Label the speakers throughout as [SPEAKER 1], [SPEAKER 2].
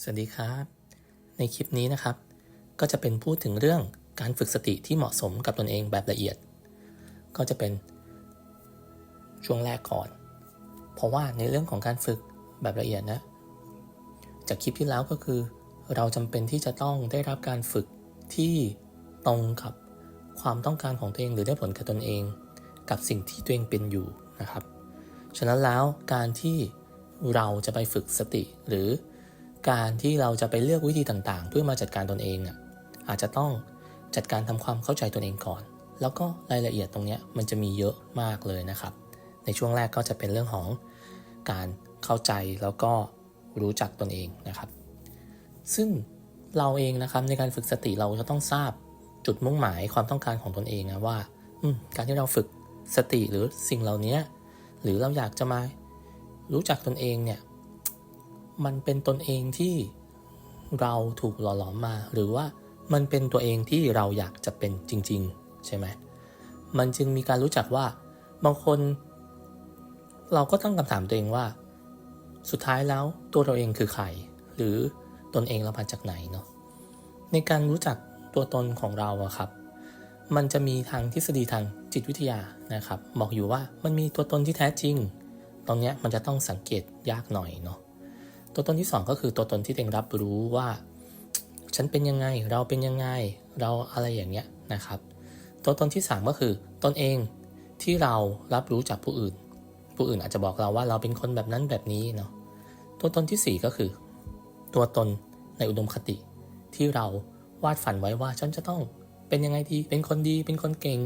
[SPEAKER 1] สวัสดีครับ ในคลิปนี้นะครับ ก็จะเป็นพูดถึงเรื่องการฝึกสติที่เหมาะสมกับตนเองแบบละเอียด ก็จะเป็นช่วงแรกก่อน เพราะว่าในเรื่องของการฝึกแบบละเอียดนะ จากคลิปที่แล้วก็คือ เราจำเป็นที่จะต้องได้รับการฝึกที่ตรงกับความต้องการของตัวเองหรือได้ผลกับตนเอง กับสิ่งที่ตัวเองเป็นอยู่นะครับ ฉะนั้นแล้วการที่เราจะไปฝึกสติหรือ การที่เราจะไปเลือกวิธีต่างๆ เพื่อมาจัดการตนเองอะอาจจะต้องจัดการทำความเข้าใจตนเองก่อน แล้วก็รายละเอียดตรงนี้มันจะมีเยอะมากเลยนะครับ ในช่วงแรกก็จะเป็นเรื่องของการเข้าใจแล้วก็รู้จักตนเองนะครับ ซึ่งเราเองนะครับในการฝึกสติเราจะต้องทราบจุดมุ่งหมายความต้องการของตนเองนะว่าการที่เราฝึกสติหรือสิ่งเหล่านี้หรือเราอยากจะมารู้จักตนเองเนี่ย มันเป็นตนเองที่เราถูกหล่อหลอมมา หรือว่ามันเป็นตัวเองที่เราอยากจะเป็นจริง ๆ ใช่ไหมมันจึงมีการรู้จักว่าบางคน เราก็ตั้งคำถามตัวเองว่า สุดท้ายแล้วตัวเราเองคือใคร หรือตนเองเรามาจากไหนเนาะในการรู้จักตัวตนของเราอะครับ มันจะมีทางทฤษฎีทางจิตวิทยานะครับ บอกอยู่ว่ามันมีตัวตนที่แท้จริง ตรงนี้มันจะต้องสังเกตยากหน่อยเนาะ ตัวตนที่สองก็คือตัวตนที่เองรับรู้ว่า ฉันเป็นยังไงเราเป็นยังไงเราอะไรอย่างเงี้ยนะครับ ตัวตนที่สามก็คือตนเองที่เรารับรู้จากผู้อื่น ผู้อื่นอาจจะบอกเราว่าเราเป็นคนแบบนั้นแบบนี้เนาะตัวตนที่สี่ก็คือ ตัวตนในอุดมคติ ที่เราวาดฝันไว้ว่าฉันจะต้องเป็นยังไงดีเป็นคนดี เป็นคนเก่ง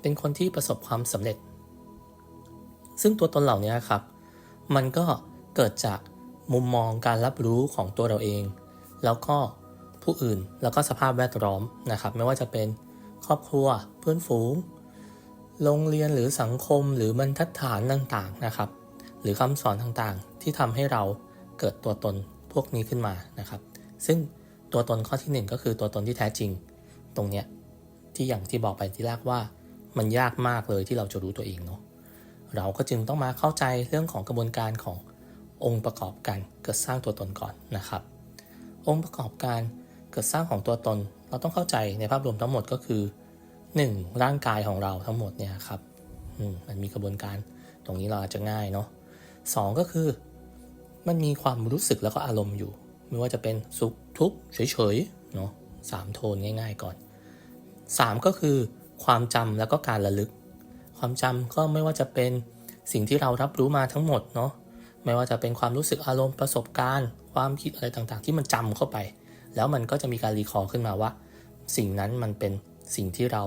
[SPEAKER 1] เป็นคนที่ประสบความสำเร็จ ซึ่งตัวตนเหล่านี้ครับ มันก็เกิดจาก มุมมองการรับรู้ของตัวเราเอง แล้วก็ผู้อื่นแล้วก็สภาพแวดล้อมนะครับ ไม่ว่าจะเป็นครอบครัวเพื่อนฝูง โรงเรียนหรือสังคมหรือบรรทัดฐานต่างๆนะครับ หรือคำสอนต่างๆ ที่ทำให้เราเกิดตัวตนพวกนี้ขึ้นมานะครับ ซึ่งตัวตนข้อที่หนึ่งก็คือตัวตนที่แท้จริง ตรงเนี้ยที่อย่างที่บอกไปที่แรกว่ามันยากมากเลยที่เราจะรู้ตัวเองเนาะเราก็จึงต้องมาเข้าใจเรื่องของกระบวนการของ องค์ประกอบการเกิดสร้างตัวตนก่อนนะครับ องค์ประกอบการเกิดสร้างของตัวตน เราต้องเข้าใจในภาพรวมทั้งหมดก็คือ 1. ร่างกายของเราทั้งหมดเนี่ยครับมันมีกระบวนการตรงนี้เราอาจจะง่ายเนาะสก็คือ มันมีความรู้สึกแล้วก็อารมณ์อยู่ ไม่ว่าจะเป็นสุขทุกข์เฉยๆเนาะสามโทนง่าย ๆก่อน 3 ก็คือ ความจำแล้วก็การระลึก ความจำก็ไม่ว่าจะเป็นสิ่งที่เรารับรู้มาทั้งหมดเนาะ ไม่ว่าจะเป็นความรู้สึกอารมณ์ประสบการณ์ ความคิดอะไรต่างๆ ที่มันจำเข้าไป แล้วมันก็จะมีการรีคอร์ขึ้นมาว่า สิ่งนั้นมันเป็นสิ่งที่เรา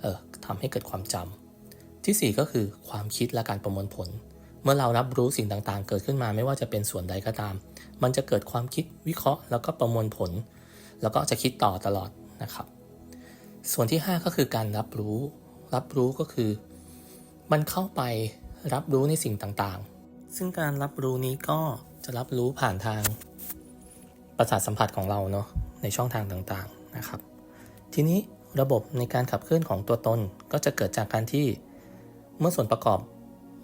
[SPEAKER 1] เออทำให้เกิดความจำที่ 4 ก็คือความคิดและการประมวลผล เมื่อเรารับรู้สิ่งต่างๆ เกิดขึ้นมาไม่ว่าจะเป็นส่วนใดก็ตาม มันจะเกิดความคิดวิเคราะห์ แล้วก็ประมวลผล แล้วก็จะคิดต่อตลอดนะครับ ส่วนที่ 5 ก็คือการรับรู้ รับรู้ก็คือ มันเข้าไปรับรู้ในสิ่งต่างๆ ซึ่งการรับรู้นี้ก็จะรับรู้ผ่านทางประสาทสัมผัสของเราเนาะในช่องทางต่างๆนะครับ ทีนี้ระบบในการขับเคลื่อนของตัวตนก็จะเกิดจากการที่เมื่อส่วนประกอบ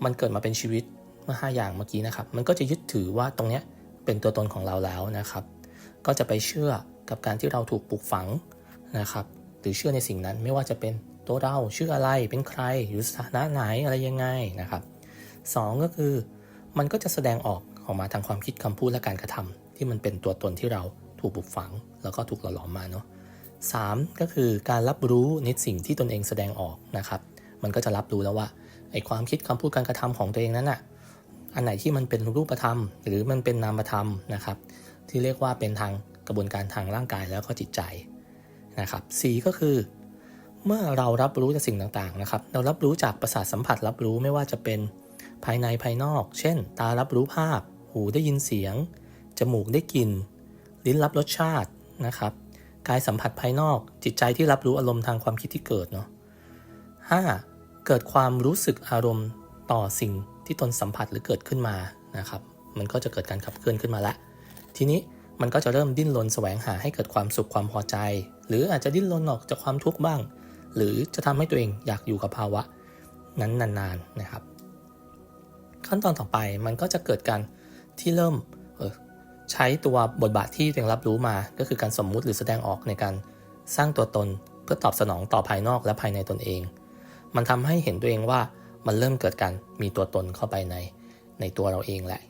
[SPEAKER 1] มันเกิดมาเป็นชีวิตเมื่อ 5 อย่างเมื่อกี้นะครับ มันก็จะยึดถือว่าตรงเนี้ยเป็นตัวตนของเราแล้วนะครับ ก็จะไปเชื่อกับการที่เราถูกปลูกฝังนะครับ หรือเชื่อในสิ่งนั้นไม่ว่าจะเป็นตัวเราชื่ออะไรเป็นใครอยู่สถานะไหนอะไรยังไงนะครับสองก็คือ มันก็จะแสดงออกออกมาทางความคิดคำพูดและการกระทำที่มันเป็นตัวตนที่เราถูกปลูกฝัง แล้วก็ถูกหล่อหลอมมาเนาะสามก็คือการรับรู้ในสิ่งที่ตนเองแสดงออกนะครับ มันก็จะรับรู้แล้วว่าไอ้ความคิดคำพูดการกระทำของตัวเองนั้นอะอันไหนที่มันเป็นรูปธรรม หรือมันเป็นนามธรรมนะครับ ที่เรียกว่าเป็นทางกระบวนการทางร่างกายแล้วก็จิตใจนะครับสีก็คือ เมื่อเรารับรู้จากสิ่งต่างๆนะครับ เรารับรู้จากประสาทสัมผัสรับรู้ไม่ว่าจะเป็น ภายในภายนอก เช่น ตารับรู้ภาพ หูได้ยินเสียง จมูกได้กลิ่น ลิ้นรับรสชาตินะครับ กายสัมผัสภายนอก จิตใจที่รับรู้อารมณ์ทางความคิดที่เกิดเนาะห้าเกิดความรู้สึกอารมณ์ต่อสิ่งที่ตนสัมผัสหรือเกิดขึ้นมา นะครับ มันก็จะเกิดการขับเคลื่อนขึ้นมาละ ทีนี้มันก็จะเริ่มดิ้นรนแสวงหาให้เกิดความสุขความพอใจ หรืออาจจะดิ้นรนออกจากความทุกข์บ้าง หรือจะทำให้ตัวเองอยากอยู่กับภาวะ นั้นนานๆนะครับ ขั้นตอนต่อไปมันก็จะเกิดการที่เริ่มออใช้ตัวบทบาทที่ตัวเองรับรู้มา ก็คือการสมมุติหรือแสดงออกในการสร้างตัวตนเพื่อตอบสนองต่อภายนอกและภายในตนเอง มันทำให้เห็นตัวเองว่ามันเริ่มเกิดการมีตัวตนเข้าไปในในตัวเราเองแหละ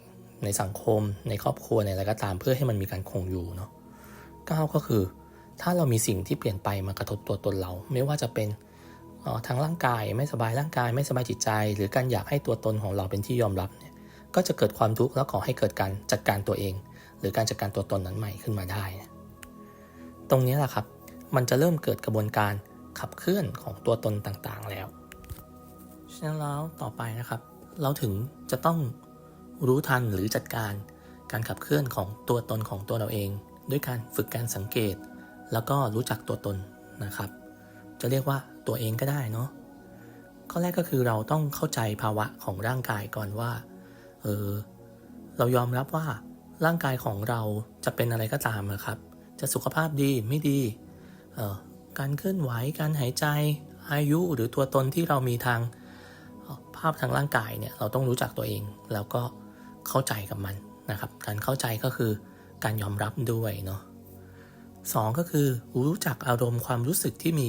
[SPEAKER 1] ในสังคม ในครอบครัวในอะไรก็ตามเพื่อให้มันมีการคงอยู่เนาะก้าก็คือ ถ้าเรามีสิ่งที่เปลี่ยนไปมากระทบตัวตนเรา ไม่ว่าจะเป็น ทางร่างกายไม่สบายร่างกายไม่สบายจิตใจ หรือการอยากให้ตัวตนของเราเป็นที่ยอมรับเนี่ยก็จะเกิดความทุกข์แล้วขอให้เกิดการจัดการตัวเอง หรือการจัดการตัวตนนั้นใหม่ขึ้นมาได้ ตรงนี้แหละครับ มันจะเริ่มเกิดกระบวนการขับเคลื่อนของตัวตนต่างๆแล้วฉะนั้นแล้วต่อไปนะครับ เราถึงจะต้องรู้ทันหรือจัดการการขับเคลื่อนของตัวตนของตัวเราเอง ด้วยการฝึกการสังเกต แล้วก็รู้จักตัวตนนะครับ จะเรียกว่าตัวเองก็ได้เนาะข้อแรกก็คือเราต้องเข้าใจภาวะของร่างกายก่อนว่าเออเรายอมรับว่าร่างกายของเราจะเป็นอะไรก็ตามนะครับ จะสุขภาพดีไม่ดีเอ่อการเคลื่อนไหวการหายใจอายุหรือตัวตนที่เรามีทางภาพทางร่างกายเนี่ยเราต้องรู้จักตัวเอง แล้วก็เข้าใจกับมันนะครับ การเข้าใจก็คือการยอมรับด้วยเนาะสองก็คือรู้จักอารมณ์ความรู้สึกที่มี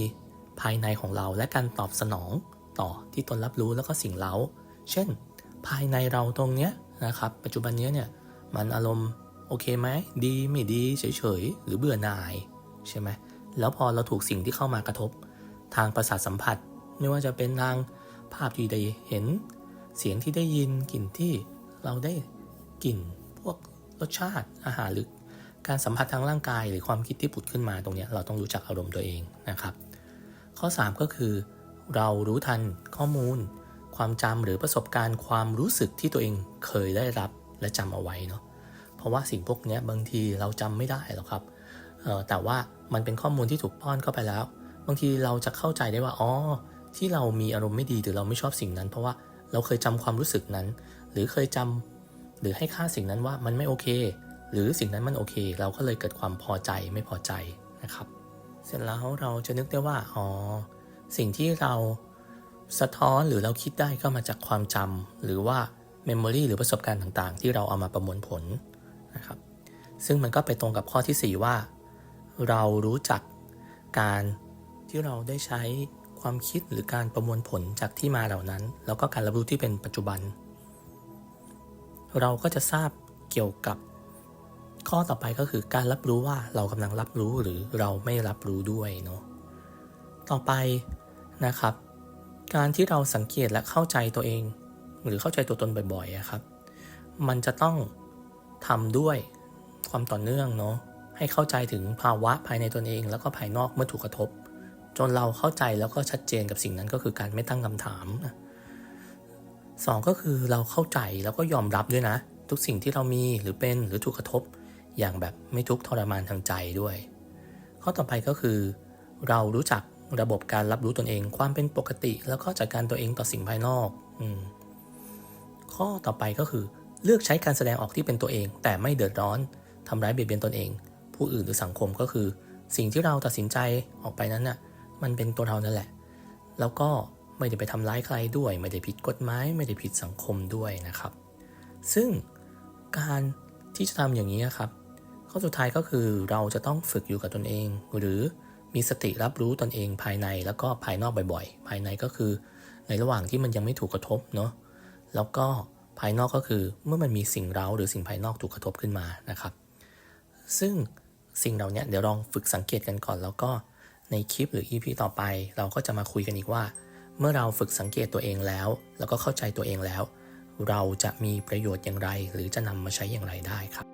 [SPEAKER 1] ภายในของเราและการตอบสนองต่อที่ตนรับรู้แล้วก็สิ่งเล้า เช่น ภายในเราตรงเนี้ยนะครับ ปัจจุบันเนี้ยเนี่ยมันอารมณ์โอเคไหมดีไม่ดีเฉยๆหรือเบื่อหน่ายใช่ไหมแล้วพอเราถูกสิ่งที่เข้ามากระทบ ทางประสาทสัมผัส ไม่ว่าจะเป็นทางภาพที่ได้เห็น เสียงที่ได้ยินกลิ่นที่เราได้กลิ่นพวกรสชาติอาหารหรือการสัมผัสทางร่างกายหรือความคิดที่ผุดขึ้นมาตรงเนี้ยเราต้องรู้จักอารมณ์ตัวเองนะครับ ข้อ 3 ก็คือ เรารู้ทันข้อมูล ความจำหรือประสบการณ์ความรู้สึกที่ตัวเองเคยได้รับและจำเอาไว้เนาะเพราะว่าสิ่งพวกนี้บางทีเราจำไม่ได้หรอกครับแต่ว่ามันเป็นข้อมูลที่ถูกป้อนเข้าไปแล้ว บางทีเราจะเข้าใจได้ว่าอ๋อที่เรามีอารมณ์ไม่ดีหรือเราไม่ชอบสิ่งนั้น เพราะว่าเราเคยจำความรู้สึกนั้น หรือเคยจำหรือให้ค่าสิ่งนั้นว่ามันไม่โอเค หรือสิ่งนั้นมันโอเค เราก็เลยเกิดความพอใจไม่พอใจนะครับ เสร็จแล้วเราจะนึกได้ว่า อ๋อ สิ่งที่เราสะท้อนหรือเราคิดได้ก็มาจากความจำหรือว่า Memory หรือประสบการณ์ต่างๆ ที่เราเอามาประมวลผลนะครับ ซึ่งมันก็ไปตรงกับข้อทีสี่ 4 ว่า เรารู้จักการที่เราได้ใช้ความคิดหรือการประมวลผลจากที่มาเหล่านั้น แล้วก็การรับรู้ที่เป็นปัจจุบัน เราก็จะทราบเกี่ยวกับ ข้อต่อไปก็คือการรับรู้ว่าเรากำลังรับรู้หรือเราไม่รับรู้ด้วยเนาะต่อไปนะครับ การที่เราสังเกตและเข้าใจตัวเอง หรือเข้าใจตัวตนบ่อยๆครับ มันจะต้องทำด้วยความต่อเนื่องเนาะให้เข้าใจถึงภาวะภายในตนเอง แล้วก็ภายนอกเมื่อถูกกระทบ จนเราเข้าใจแล้วก็ชัดเจนกับสิ่งนั้นก็คือการไม่ตั้งคำถามสองก็คือเราเข้าใจแล้วก็ยอมรับด้วยนะ ทุกสิ่งที่เรามีหรือเป็นหรือถูกกระทบ อย่างแบบไม่ทุกข์ทรมานทางใจด้วย ข้อต่อไปก็คือ เรารู้จักระบบการรับรู้ตนเอง ความเป็นปกติ แล้วก็จัดการตัวเองต่อสิ่งภายนอกอข้อต่อไปก็คือ เลือกใช้การแสดงออกที่เป็นตัวเอง แต่ไม่เดือดร้อนทำร้ายเบียดเบียนตนเอง ผู้อื่นหรือสังคมก็คือ สิ่งที่เราตัดสินใจออกไปนั้นน่ะมันเป็นตัวเรานั่นแหละ แล้วก็ไม่ได้ไปทำร้ายใครด้วย ไม่ได้ผิดกฎหมายไม่ได้ผิดสังคมด้วยนะครับ ซึ่งการที่จะทำอย่างนี้ครับ ข้อสุดท้ายก็คือเราจะต้องฝึกอยู่กับตนเอง หรือมีสติรับรู้ตนเองภายในแล้วก็ภายนอกบ่อยๆ ภายในก็คือในระหว่างที่มันยังไม่ถูกกระทบเนาะแล้วก็ภายนอกก็คือเมื่อมันมีสิ่งเร้าหรือสิ่งภายนอกถูกกระทบขึ้นมานะครับ ซึ่งสิ่งเหล่านี้เดี๋ยวลองฝึกสังเกตกันก่อน แล้วก็ในคลิปหรือ EP ต่อไป เราก็จะมาคุยกันอีกว่า เมื่อเราฝึกสังเกตตัวเองแล้ว แล้วก็เข้าใจตัวเองแล้ว เราจะมีประโยชน์อย่างไร หรือจะนำมาใช้อย่างไรได้ครับ